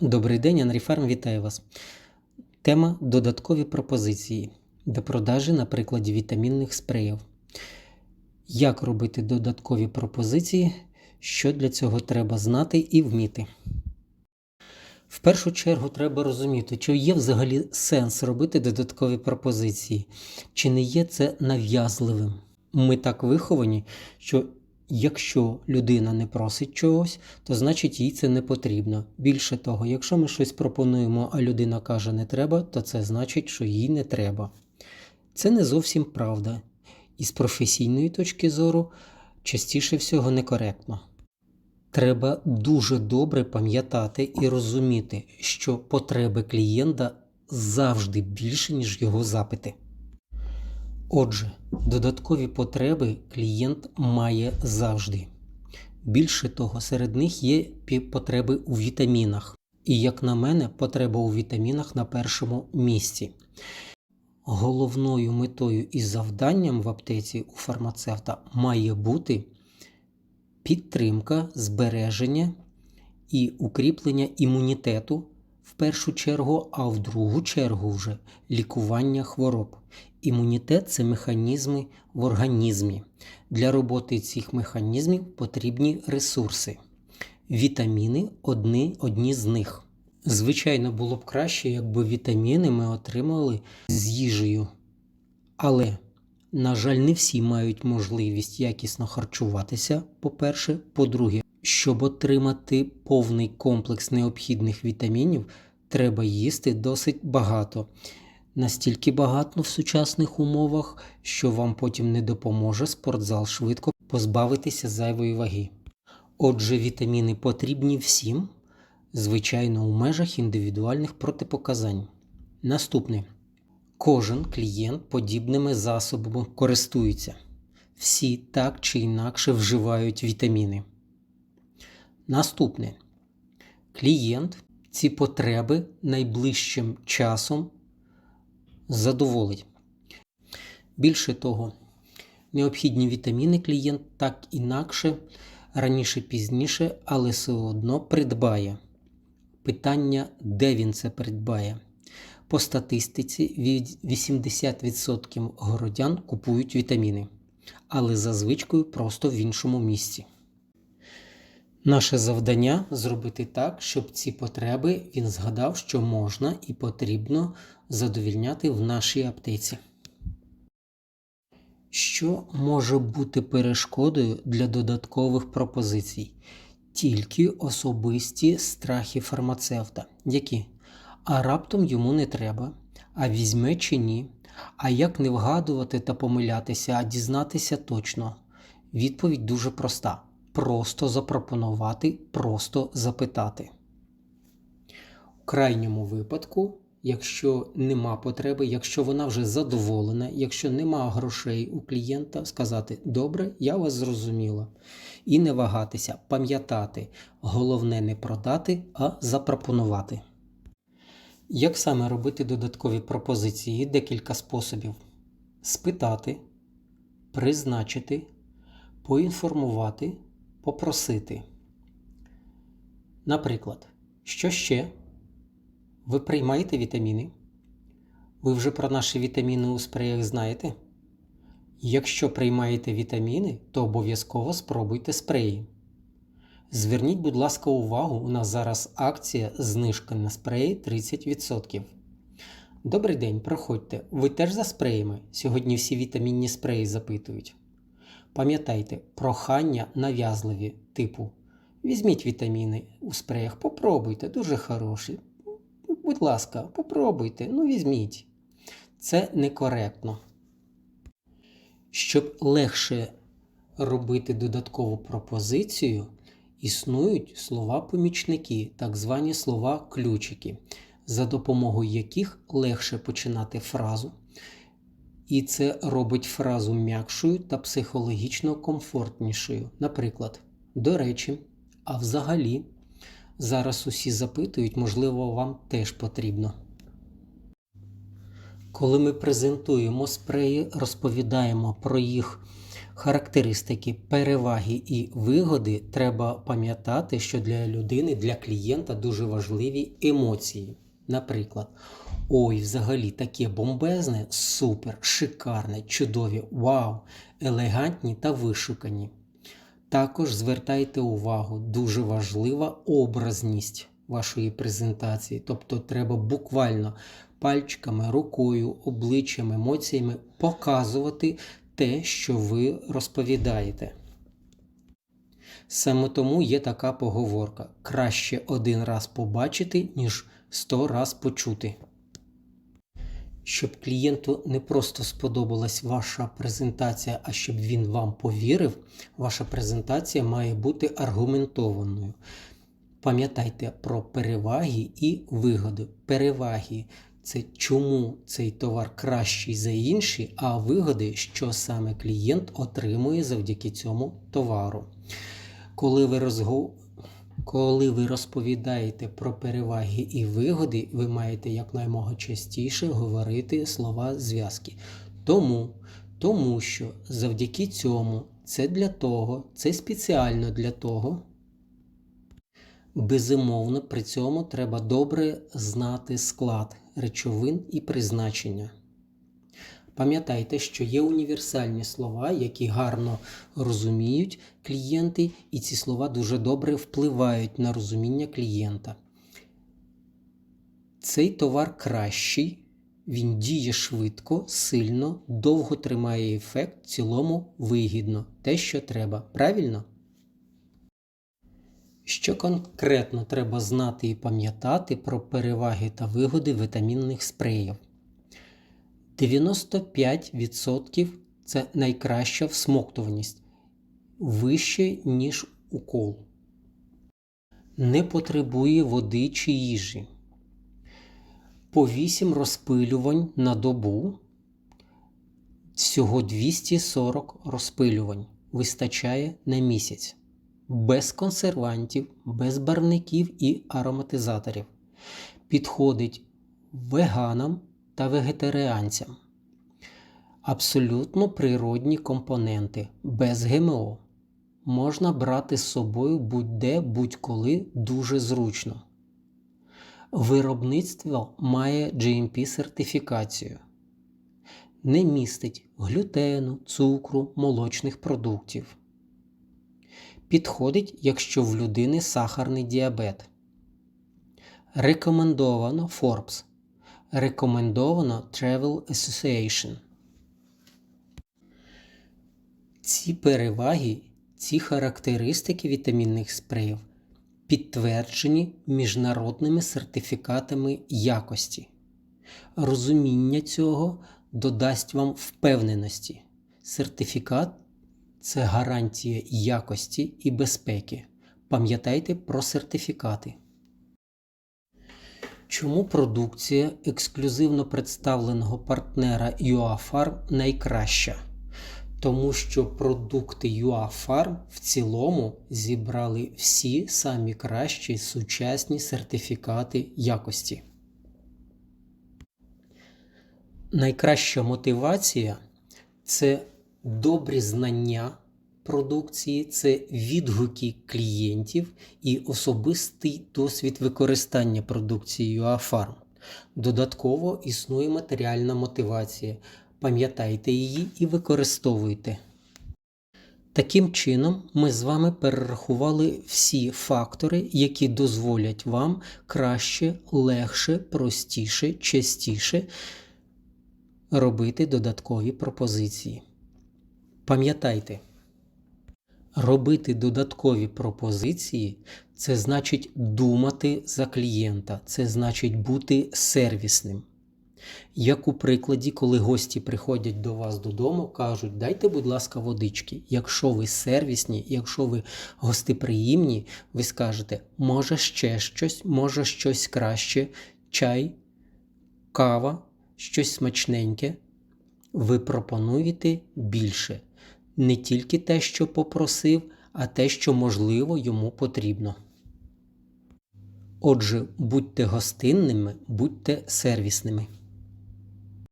Добрий день, Анріфарм вітаю вас. Тема додаткові пропозиції до продажі на прикладі вітамінних спреїв. Як робити додаткові пропозиції, що для цього треба знати і вміти. В першу чергу треба розуміти, чи є взагалі сенс робити додаткові пропозиції, чи не є це нав'язливим. Ми так виховані, що якщо людина не просить чогось, то значить їй це не потрібно. Більше того, якщо ми щось пропонуємо, а людина каже не треба, то це значить, що їй не треба. Це не зовсім правда. І з професійної точки зору частіше всього некоректно. Треба дуже добре пам'ятати і розуміти, що потреби клієнта завжди більше, ніж його запити. Отже, додаткові потреби клієнт має завжди. Більше того, серед них є потреби у вітамінах. І, як на мене, потреба у вітамінах на першому місці. Головною метою і завданням в аптеці у фармацевта має бути підтримка, збереження і укріплення імунітету в першу чергу, а в другу чергу вже лікування хвороб. Імунітет це механізми в організмі. Для роботи цих механізмів потрібні ресурси. Вітаміни одні, одні з них. Звичайно, було б краще, якби вітаміни ми отримали з їжею. Але, на жаль, не всі мають можливість якісно харчуватися, по-перше. По-друге, щоб отримати повний комплекс необхідних вітамінів, треба їсти досить багато. Настільки багато в сучасних умовах, що вам потім не допоможе спортзал швидко позбавитися зайвої ваги. Отже, вітаміни потрібні всім, звичайно, у межах індивідуальних протипоказань. Наступне. Кожен клієнт подібними засобами користується. Всі так чи інакше вживають вітаміни. Наступне. Клієнт ці потреби найближчим часом задоволить. Більше того, необхідні вітаміни клієнт так інакше, раніше пізніше, але все одно придбає. Питання, де він це придбає. По статистиці 80% городян купують вітаміни, але за звичкою просто в іншому місці. Наше завдання зробити так, щоб ці потреби він згадав, що можна і потрібно задовільняти в нашій аптеці. Що може бути перешкодою для додаткових пропозицій? Тільки особисті страхи фармацевта, які а раптом йому не треба, а візьме чи ні, а як не вгадувати та помилятися, а дізнатися точно. Відповідь дуже проста: просто запропонувати, просто запитати. У крайньому випадку, якщо нема потреби, якщо вона вже задоволена, якщо нема грошей у клієнта, сказати добре, я вас зрозуміла. І не вагатися, пам'ятати, головне не продати, а запропонувати. Як саме робити додаткові пропозиції? Декілька способів: спитати, призначити, поінформувати, попросити. Наприклад, що ще? Ви приймаєте вітаміни? Ви вже про наші вітаміни у спреях знаєте? Якщо приймаєте вітаміни, то обов'язково спробуйте спреї. Зверніть, будь ласка, увагу, у нас зараз акція знижка на спреї 30%. Добрий день, проходьте. Ви теж за спреями? Сьогодні всі вітамінні спреї запитують. Пам'ятайте, прохання нав'язливі, типу: візьміть вітаміни у спреях, попробуйте, дуже хороші. Будь ласка, попробуйте, ну візьміть. Це некоректно. Щоб легше робити додаткову пропозицію, існують слова-помічники, так звані слова-ключики, за допомогою яких легше починати фразу. І це робить фразу м'якшою та психологічно комфортнішою. Наприклад, до речі, а взагалі, зараз усі запитують, можливо, вам теж потрібно. Коли ми презентуємо спреї, розповідаємо про їх характеристики, переваги і вигоди треба пам'ятати, що для людини, для клієнта дуже важливі емоції. Наприклад, ой, взагалі таке бомбезне, супер, шикарне, чудові, вау, елегантні та вишукані. Також звертайте увагу, дуже важлива образність вашої презентації. Тобто треба буквально пальчиками, рукою, обличчям, емоціями показувати те, що ви розповідаєте. Саме тому є така поговорка: краще один раз побачити, ніж сто раз почути. Щоб клієнту не просто сподобалась ваша презентація, а щоб він вам повірив, ваша презентація має бути аргументованою. Пам'ятайте про переваги і вигоди. Переваги це чому цей товар кращий за інші, а вигоди, що саме клієнт отримує завдяки цьому товару. Коли ви розго... Коли ви розповідаєте про переваги і вигоди, ви маєте якнаймога частіше говорити слова зв'язки. Тому, тому що завдяки цьому, це для того, це спеціально для того. Безумовно, при цьому треба добре знати склад речовин і призначення. Пам'ятайте, що є універсальні слова, які гарно розуміють клієнти, і ці слова дуже добре впливають на розуміння клієнта. Цей товар кращий, він діє швидко, сильно, довго тримає ефект, в цілому вигідно, те, що треба. Правильно? Що конкретно треба знати і пам'ятати про переваги та вигоди вітамінних спреїв? 95% це найкраща всмоктуваність вище, ніж укол. Не потребує води чи їжі. По 8 розпилювань на добу. Всього 240 розпилювань вистачає на місяць. Без консервантів, без барвників і ароматизаторів. Підходить веганам та вегетаріанцям. Абсолютно природні компоненти без ГМО. Можна брати з собою будь-де будь-коли дуже зручно. Виробництво має GMP сертифікацію. Не містить глютену, цукру, молочних продуктів. Підходить, якщо в людини сахарний діабет. Рекомендовано Forbes. Рекомендовано Travel Association. Ці переваги, ці характеристики вітамінних спреїв підтверджені міжнародними сертифікатами якості. Розуміння цього додасть вам впевненості. Сертифікат це гарантія якості і безпеки. Пам'ятайте про сертифікати. Чому продукція ексклюзивно представленого партнера UAFarm найкраща? Тому що продукти UAFarm в цілому зібрали всі самі кращі сучасні сертифікати якості. Найкраща мотивація це добрі знання продукції, це відгуки клієнтів і особистий досвід використання продукції UAFarm. Додатково існує матеріальна мотивація. Пам'ятайте її і використовуйте. Таким чином, ми з вами перерахували всі фактори, які дозволять вам краще, легше, простіше, частіше робити додаткові пропозиції. Пам'ятайте, робити додаткові пропозиції це значить думати за клієнта, це значить бути сервісним. Як у прикладі, коли гості приходять до вас додому, кажуть, дайте, будь ласка, водички. Якщо ви сервісні, якщо ви гостеприємні, ви скажете, може ще щось, може щось краще, чай, кава, щось смачненьке. Ви пропонуєте більше. Не тільки те, що попросив, а те, що можливо йому потрібно. Отже, будьте гостинними, будьте сервісними.